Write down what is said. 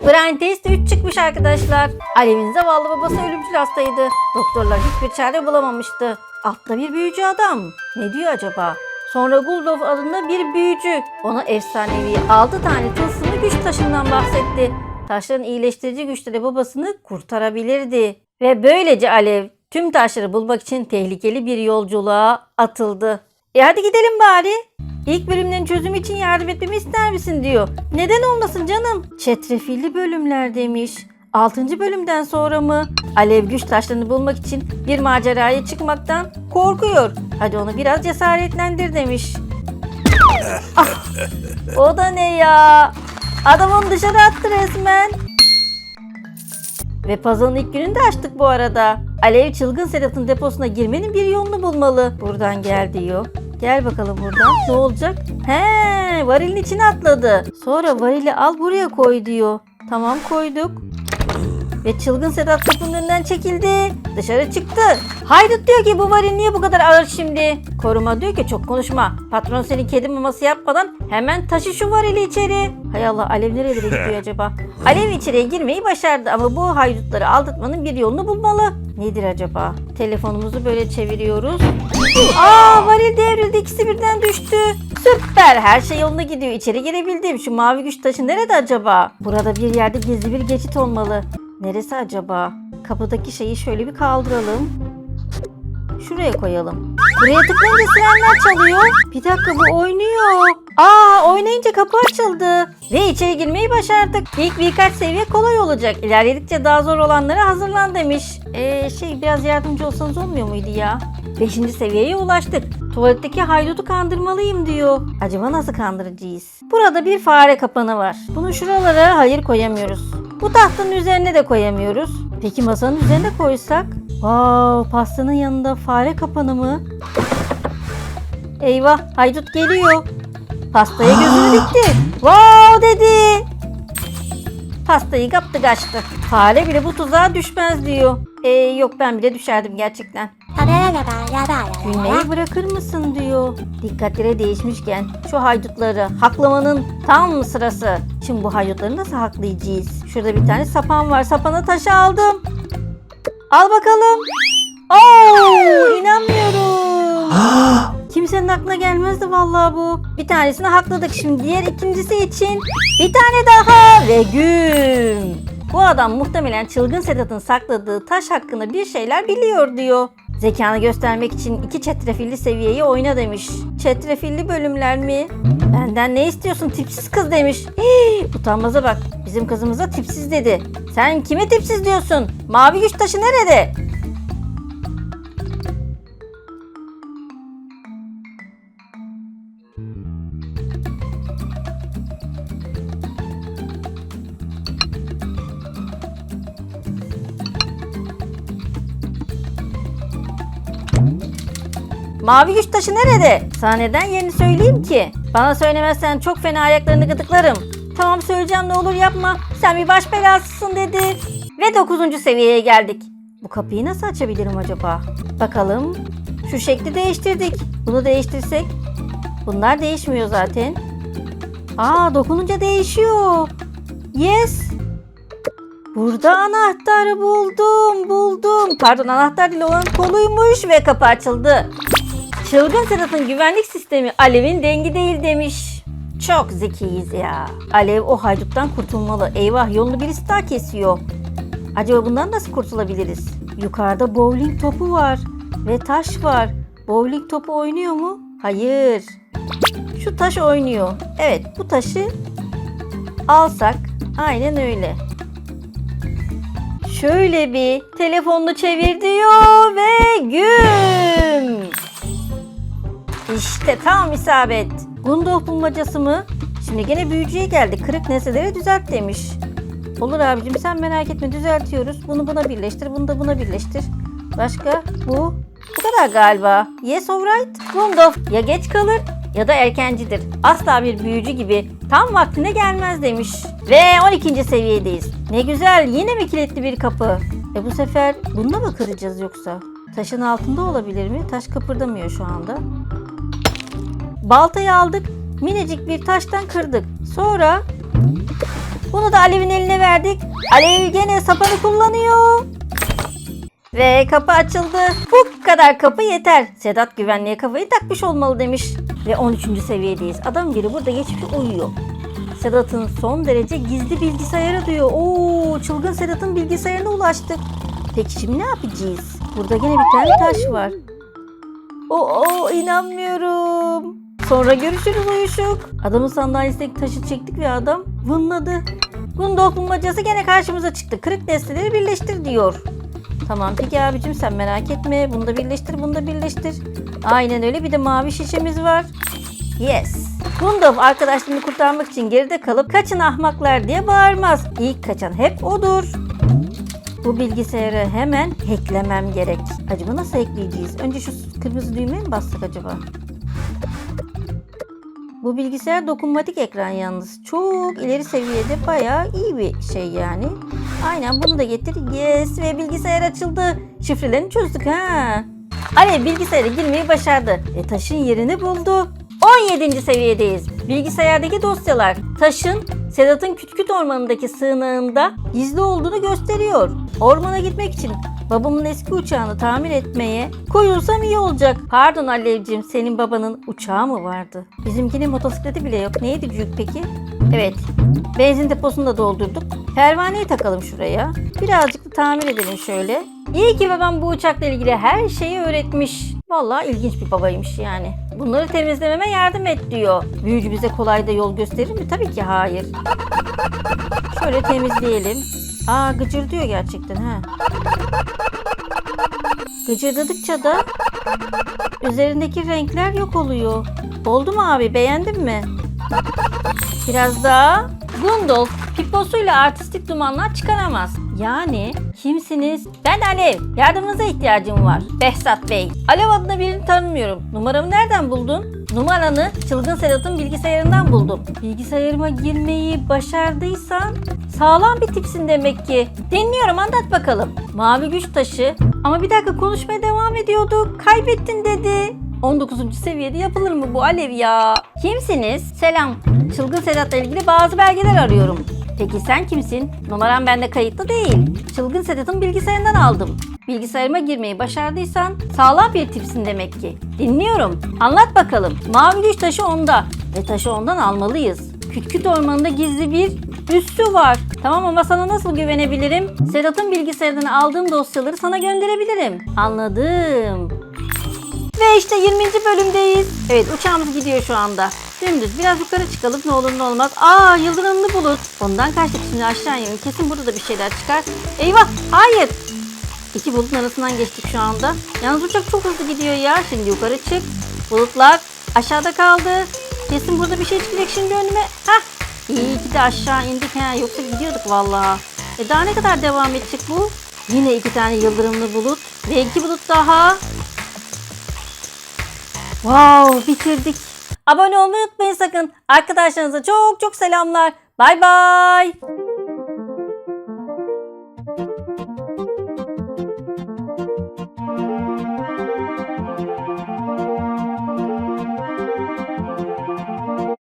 Brian testi 3 çıkmış arkadaşlar. Alev'in zavallı babası ölümcül hastaydı. Doktorlar hiçbir çare bulamamıştı. Altta bir büyücü adam. Ne diyor acaba? Sonra Guldov adında bir büyücü ona efsanevi 6 tane tılsımlı güç taşından bahsetti. Taşların iyileştirici güçleri babasını kurtarabilirdi. Ve böylece Alev tüm taşları bulmak için tehlikeli bir yolculuğa atıldı. E hadi gidelim bari. İlk bölümlerin çözümü için yardım etmemi ister misin diyor. Neden olmasın canım? Çetrefilli bölümler demiş. 6. bölümden sonra mı? Alev güç taşlarını bulmak için bir maceraya çıkmaktan korkuyor. Hadi onu biraz cesaretlendir demiş. Ah, o da ne ya? Adam onu dışarı attı resmen. Ve puzzle'ın ilk gününü de açtık bu arada. Alev çılgın Sedat'ın deposuna girmenin bir yolunu bulmalı. Buradan gel diyor. Gel bakalım buradan. Ne olacak? He, varilin içine atladı. Sonra varili al buraya koy diyor. Tamam koyduk. Ve çılgın Sedat kapının önünden çekildi. Dışarı çıktı. Haydut diyor ki bu varil niye bu kadar ağır şimdi? Koruma diyor ki çok konuşma. Patron senin kedi maması yapmadan hemen taşı şu varili içeri. Hay Allah Alev nerelere gidiyor acaba? Alev içeriye girmeyi başardı ama bu haydutları aldatmanın bir yolunu bulmalı. Nedir acaba? Telefonumuzu böyle çeviriyoruz. Aa varil devrildi ikisi birden düştü. Süper her şey yolunda gidiyor. İçeri girebildim. Şu mavi güç taşı nerede acaba? Burada bir yerde gizli bir geçit olmalı. Neresi acaba? Kapıdaki şeyi şöyle bir kaldıralım. Şuraya koyalım. Buraya tıklayınca sirenler çalıyor. Bir dakika bu oynuyor. Aa oynayınca kapı açıldı. Ve içeri girmeyi başardık. İlk birkaç seviye kolay olacak. İlerledikçe daha zor olanlara hazırlan demiş. Ee, şey biraz yardımcı olsanız olmuyor muydu ya? Beşinci seviyeye ulaştık. Tuvaletteki haydutu kandırmalıyım diyor. Acaba nasıl kandıracağız? Burada bir fare kapanı var. Bunu şuralara hayır koyamıyoruz. Bu tahtanın üzerine de koyamıyoruz. Peki masanın üzerine koysak? Wow, pastanın yanında fare kapanı mı? Eyvah, haydut geliyor. Pastaya gözünü dikti. Wow dedi. Pastayı kaptı kaçtı. Fare bile bu tuzağa düşmez diyor. Ee, yok ben bile düşerdim gerçekten. Gülmeyi bırakır mısın diyor. Dikkatleri değişmişken şu haydutları haklamanın tam sırası. Şimdi bu haydutları nasıl haklayacağız? Şurada bir tane sapan var. Sapana taşı aldım. Al bakalım. Oo, inanmıyorum. Kimsenin aklına gelmezdi vallahi bu. Bir tanesini hakladık şimdi diğer ikincisi için. Bir tane daha ve gün. Bu adam muhtemelen çılgın Sedat'ın sakladığı taş hakkında bir şeyler biliyor diyor. Zekanı göstermek için iki çetrefilli seviyeyi oyna demiş. Çetrefilli bölümler mi? Benden ne istiyorsun tipsiz kız demiş. Hii, utanmaza bak bizim kızımıza tipsiz dedi. Sen kime tipsiz diyorsun? Mavi güç taşı nerede? Mavi güç taşı nerede? Sana neden yerini söyleyeyim ki? Bana söylemezsen çok fena ayaklarını gıdıklarım. Tamam söyleyeceğim ne olur yapma. Sen bir baş belasısın dedi. Ve 9. seviyeye geldik. Bu kapıyı nasıl açabilirim acaba? Bakalım. Şu şekli değiştirdik. Bunu değiştirsek. Bunlar değişmiyor zaten. Aa dokununca değişiyor. Yes. Burada anahtarı buldum, buldum. Pardon anahtar değil olan koluymuş ve kapı açıldı. Çılgın Sedat'ın güvenlik sistemi Alev'in dengi değil demiş. Çok zekiyiz ya. Alev o hayduttan kurtulmalı. Eyvah yolunu birisi daha kesiyor. Acaba bundan nasıl kurtulabiliriz? Yukarıda bowling topu var ve taş var. Bowling topu oynuyor mu? Hayır. Şu taş oynuyor. Evet bu taşı alsak aynen öyle. Şöyle bir telefonunu çevir diyor ve güm. İşte tam isabet. Gundolf bulmacası mı? Şimdi gene büyücüye geldi. Kırık nesneleri düzelt demiş. Olur abicim sen merak etme düzeltiyoruz. Bunu buna birleştir, bunu da buna birleştir. Başka? Bu. Bu kadar galiba. Yes alright. Gundolf ya geç kalır ya da erkencidir. Asla bir büyücü gibi tam vaktine gelmez demiş. Ve 12. seviyedeyiz. Ne güzel yine mi kilitli bir kapı? E bu sefer bununla mı kıracağız yoksa? Taşın altında olabilir mi? Taş kıpırdamıyor şu anda. Baltayı aldık. Minicik bir taştan kırdık. Sonra Bunu da Alev'in eline verdik. Alev gene sapanı kullanıyor. Ve kapı açıldı. Bu kadar kapı yeter. Sedat güvenliğe kafayı takmış olmalı demiş. Ve 13. seviyedeyiz. Adam biri burada geçmiş uyuyor. Sedat'ın son derece gizli bilgisayarı diyor. Oo, çılgın Sedat'ın bilgisayarına ulaştık. Peki şimdi ne yapacağız? Burada gene bir tane taş var. Oo, inanmıyorum. Sonra görüşürüz uyuşuk. Adamın sandalyesindeki taşı çektik ve adam vınladı. Bunun dokunmacası gene karşımıza çıktı. Kırık nesneleri birleştir diyor. Tamam peki abicim sen merak etme. Bunu da birleştir, bunu da birleştir. Aynen öyle. Bir de mavi şişemiz var. Yes. Gundam arkadaşlarını kurtarmak için geride kalıp kaçın ahmaklar diye bağırmaz. İlk kaçan hep odur. Bu bilgisayarı hemen hacklemem gerek. Acaba nasıl hackleyeceğiz? Önce şu kırmızı düğmeye mi bassak acaba? Bu bilgisayar dokunmatik ekran yalnız. Çok ileri seviyede bayağı iyi bir şey yani. Aynen bunu da getir. Yes ve bilgisayar açıldı. Şifrelerini çözdük ha. Alev bilgisayara girmeyi başardı ve taşın yerini buldu. 17. seviyedeyiz. Bilgisayardaki dosyalar taşın Sedat'ın Kütküt Ormanı'ndaki sığınağında gizli olduğunu gösteriyor. Ormana gitmek için babamın eski uçağını tamir etmeye koyulsam iyi olacak. Pardon Alevciğim senin babanın uçağı mı vardı? Bizimkinin motosikleti bile yok. Neydi büyük peki? Evet. Benzin deposunu da doldurduk. Pervaneyi takalım şuraya. Birazcık da tamir edelim şöyle. İyi ki babam bu uçakla ilgili her şeyi öğretmiş. Vallahi ilginç bir babaymış yani. Bunları temizlememe yardım et diyor. Büyücü bize kolay da yol gösterir mi? Tabii ki hayır. Şöyle temizleyelim. Aa gıcırdıyor gerçekten ha. Gıcırdadıkça da üzerindeki renkler yok oluyor. Oldu mu abi beğendin mi? Biraz daha. Gundolf piposuyla artistik dumanlar çıkaramaz. Yani kimsiniz? Ben Alev. Yardımınıza ihtiyacım var. Behzat Bey. Alev adında birini tanımıyorum. Numaramı nereden buldun? Numaranı Çılgın Sedat'ın bilgisayarından buldum. Bilgisayarıma girmeyi başardıysan sağlam bir tipsin demek ki. Dinliyorum anlat bakalım. Mavi güç taşı. Ama bir dakika konuşmaya devam ediyorduk. Kaybettin dedi. 19. seviyede yapılır mı bu Alev ya? Kimsiniz? Selam. Çılgın Sedat'la ilgili bazı belgeler arıyorum. Peki sen kimsin? Numaram bende kayıtlı değil. Çılgın Sedat'ın bilgisayarından aldım. Bilgisayarıma girmeyi başardıysan sağlam bir tipsin demek ki. Dinliyorum. Anlat bakalım. Mavi güç taşı onda. Ve taşı ondan almalıyız. Küt küt ormanında gizli bir üssü var. Tamam ama sana nasıl güvenebilirim? Sedat'ın bilgisayarından aldığım dosyaları sana gönderebilirim. Anladım. Ve işte 20. bölümdeyiz. Evet uçağımız gidiyor şu anda. Dümdüz biraz yukarı çıkalım ne olur ne olmaz. Aa yıldırımlı bulut. Ondan kaçtık şimdi aşağı inelim. Kesin burada da bir şeyler çıkar. Eyvah hayır. İki bulutun arasından geçtik şu anda. Yalnız uçak çok hızlı gidiyor ya. Şimdi yukarı çık. Bulutlar aşağıda kaldı. Kesin burada bir şey çıkacak şimdi önüme. Hah. İyi ki de aşağı indik ha. Yoksa gidiyorduk vallahi. E daha ne kadar devam edecek bu? Yine iki tane yıldırımlı bulut. Ve iki bulut daha. Wow bitirdik. Abone olmayı unutmayın sakın. Arkadaşlarınıza çok çok selamlar. Bay bay.